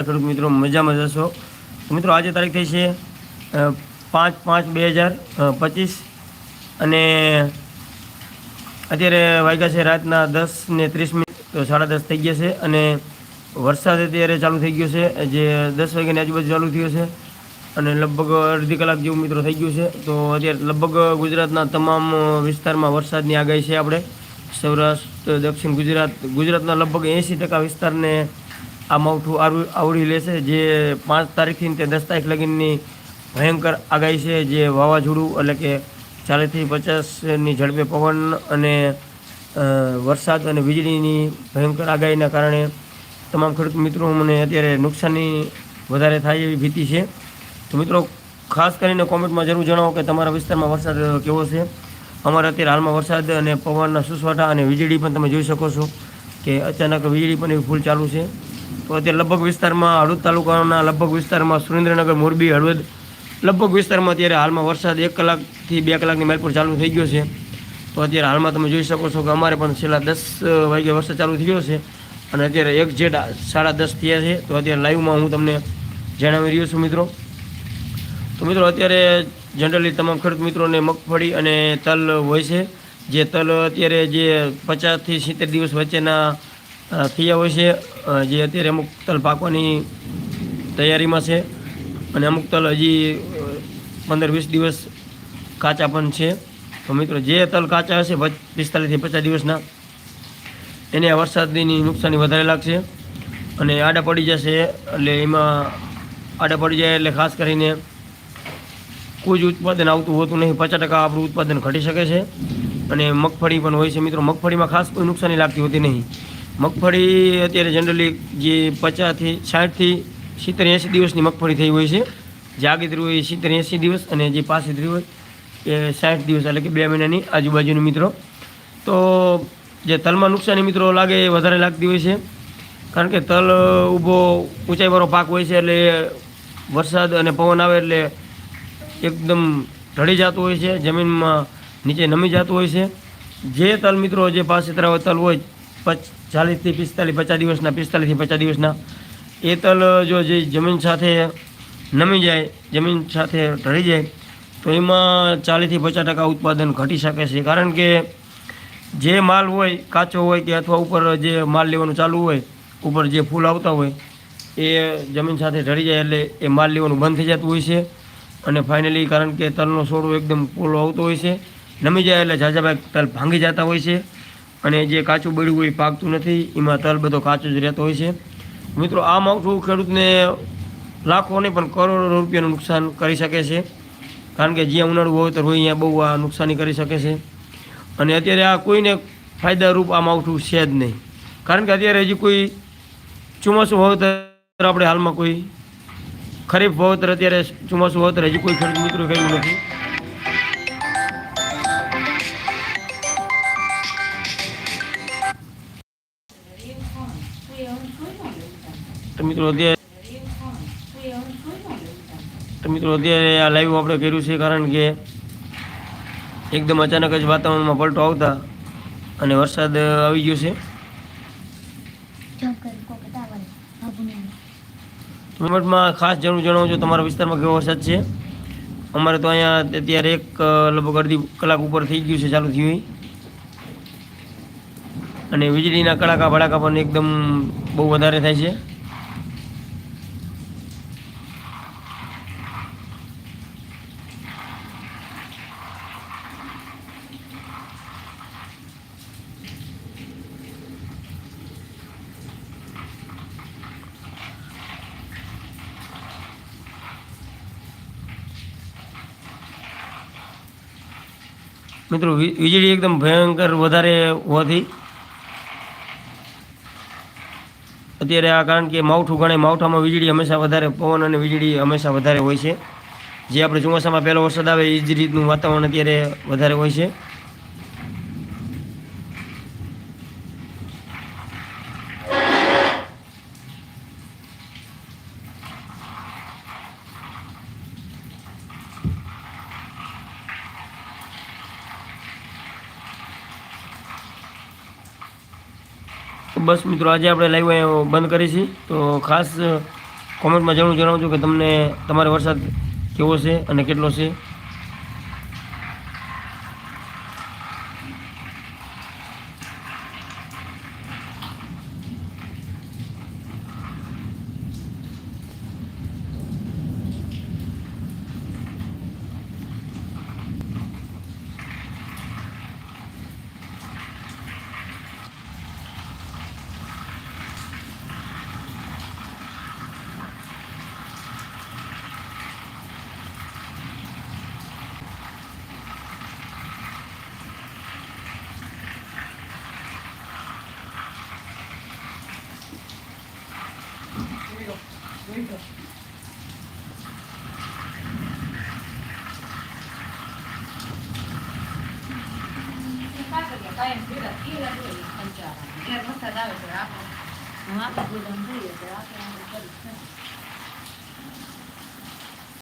ખેડૂત મિત્રો, મજામાં જશો મિત્રો, આજે તારીખ થઈ છે પાંચ પાંચ બે હજાર પચીસ અને અત્યારે વાગ્યા છે રાતના દસ ને ત્રીસ મિનિટ, તો સાડા દસ થઈ ગયા છે અને વરસાદ અત્યારે ચાલુ થઈ ગયો છે, જે દસ વાગ્યાની આજુબાજુ ચાલુ થયો છે અને લગભગ અડધી કલાક જેવું મિત્રો થઈ ગયું છે. તો અત્યારે લગભગ ગુજરાતના તમામ વિસ્તારમાં વરસાદની આગાહી છે આપણે. સૌરાષ્ટ્ર, દક્ષિણ ગુજરાત, ગુજરાતના લગભગ એંસી ટકા વિસ્તારને આ માવઠું આવરી લેશે જે પાંચ તારીખથી તે દસ તારીખ લગીની ભયંકર આગાહી છે. જે વાવાઝોડું એટલે કે ચાલીસથી પચાસની ઝડપે પવન અને વરસાદ અને વીજળીની ભયંકર આગાહીના કારણે તમામ ખેડૂત મિત્રો મને અત્યારે નુકસાની વધારે થાય એવી ભીતિ છે. તો મિત્રો, ખાસ કરીને કોમેન્ટમાં જરૂર જણાવો કે તમારા વિસ્તારમાં વરસાદ કેવો છે? અમારે અત્યારે હાલમાં વરસાદ અને પવનના સુસવાટા અને વીજળી પણ તમે જોઈ શકો છો કે અચાનક વીજળી પણ એવી ફૂલ ચાલુ છે. તો અત્યારે લગભગ વિસ્તારમાં હળવદ તાલુકાના લગભગ વિસ્તારમાં સુરેન્દ્રનગર, મોરબી, હળવદ લગભગ વિસ્તારમાં અત્યારે હાલમાં વરસાદ એક કલાકથી બે કલાકની માઇલ પર ચાલુ થઈ ગયો છે. તો અત્યારે હાલમાં તમે જોઈ શકો છો કે અમારે પણ છેલ્લા દસ વાગ્યે વરસાદ ચાલુ થઈ ગયો છે અને અત્યારે એક જેટ સાડા દસ થયા છે. તો અત્યારે લાઈવમાં હું તમને જણાવી રહ્યો છું મિત્રો. તો મિત્રો અત્યારે જનરલી તમામ ખેડૂત મિત્રોને મગફળી અને તલ હોય છે. જે તલ અત્યારે જે પચાસથી સિત્તેર દિવસ વચ્ચેના થયા હોય છે. જે અત્યારે અમુક તલ પાકવાની તૈયારીમાં છે. અને અમુક તલ હજી પંદર વીસ દિવસ કાચા પણ છે. તો મિત્રો, જે તલ કાચા હશે પિસ્તાલીસથી પચાસ દિવસના, એને વરસાદની નુકસાની વધારે લાગશે. અને આડા પડી જશે, એટલે એમાં આડા પડી જાય એટલે ખાસ કરીને કોઈ જ ઉત્પાદન આવતું હોતું નહીં. પચાસ ટકા આપણું ઉત્પાદન ઘટી શકે છે. અને મગફળી પણ હોય છે. મિત્રો, મગફળીમાં ખાસ કોઈ નુકસાની લાગતી હોતી નહીં. મગફળી અત્યારે જનરલી જે પચાસથી સાઠથી સિત્તેર એંસી દિવસની મગફળી થઈ હોય છે. જે આગેતરી હોય સિત્તેર એંસી દિવસ અને જે પાસેતરી હોય એ સાઠ દિવસ એટલે કે બે મહિનાની આજુબાજુના મિત્રો. તો જે તલમાં નુકસાની મિત્રો લાગે એ વધારે લાગતી હોય છે. કારણ કે તલ ઊભો ઊંચાઈવાળો પાક હોય છે એટલે વરસાદ અને પવન આવે એટલે એકદમ ઢળી જતું હોય છે. જમીનમાં નીચે નમી જતું હોય છે. જે તલ મિત્રો જે પાસેતરા તલ હોય પચ ચાલીસથી પિસ્તાલીસ, પચાસ દિવસના, પિસ્તાલીસથી પચાસ દિવસના. એ તલ જો જે જમીન સાથે નમી જાય, જમીન સાથે ઢળી જાય, તો એમાં ચાલીસથી પચાસ ટકા ઉત્પાદન ઘટી શકે છે. કારણ કે જે માલ હોય, કાચો હોય કે અથવા ઉપર જે માલ લેવાનું ચાલુ હોય, ઉપર જે ફૂલ આવતા હોય, એ જમીન સાથે ઢળી જાય એટલે એ માલ લેવાનું બંધ થઈ જતું હોય છે. અને ફાઇનલી કારણ કે તલનો છોડો એકદમ પોલો આવતો હોય છે, નમી જાય એટલે ઝાઝાભાગ તલ ભાંગી જતા હોય છે. અને જે કાચું બળ્યું હોય એ પાકતું નથી, એમાં તલ બધો કાચો જ રહેતો હોય છે. મિત્રો આ માવઠું ખેડૂતને લાખો નહીં પણ કરોડો રૂપિયાનું નુકસાન કરી શકે છે. કારણ કે જ્યાં ઉનાળું વાવેતર હોય અહીંયા બહુ આ નુકસાની કરી શકે છે. અને અત્યારે આ કોઈને ફાયદારૂપ આ માવઠું છે જ નહીં. કારણ કે અત્યારે હજી કોઈ ચોમાસું વાવેતર આપણે હાલમાં કોઈ ખરીફ વાવેતર અત્યારે ચોમાસું વાવેતર હજી કોઈ ખેડૂત મિત્રો કર્યું નથી. તો મિત્રો અત્યારે આ લાઈવ આપણે કર્યું છે કારણ કે એકદમ અચાનક જ વાતાવરણમાં પલટો આવતા અને વરસાદ આવી ગયો છે. મોમેન્ટમાં ખાસ જરૂર જણાવજો તમારા વિસ્તારમાં કેવો વરસાદ છે. અમારે તો અહીંયા અત્યારે એક લગભગ અડધી કલાક ઉપર થઈ ગયું છે ચાલુ થયું અને વીજળીના કડાકા ભડાકા પણ એકદમ બહુ વધારે થાય છે. મિત્રો વીજળી એકદમ ભયંકર વધારે હોવાથી અત્યારે આ કારણ કે માવઠું ગણાય, માવઠામાં વીજળી હંમેશા વધારે, પવન અને વીજળી હંમેશા વધારે હોય છે. જે આપણે ચોમાસામાં પહેલો વરસાદ આવે, એ જ રીતનું વાતાવરણ અત્યારે વધારે હોય છે. બસ મિત્રો, આજે આપણે લાઈવ બંધ કરીશી. તો ખાસ કોમેન્ટમાં જણાવું જણાવજો કે તમને તમારે વરસાદ કેવો છે અને કેટલો છે. વરસાદ આવે તો આપણે આપણે ગોદામ જોઈએ આપણે.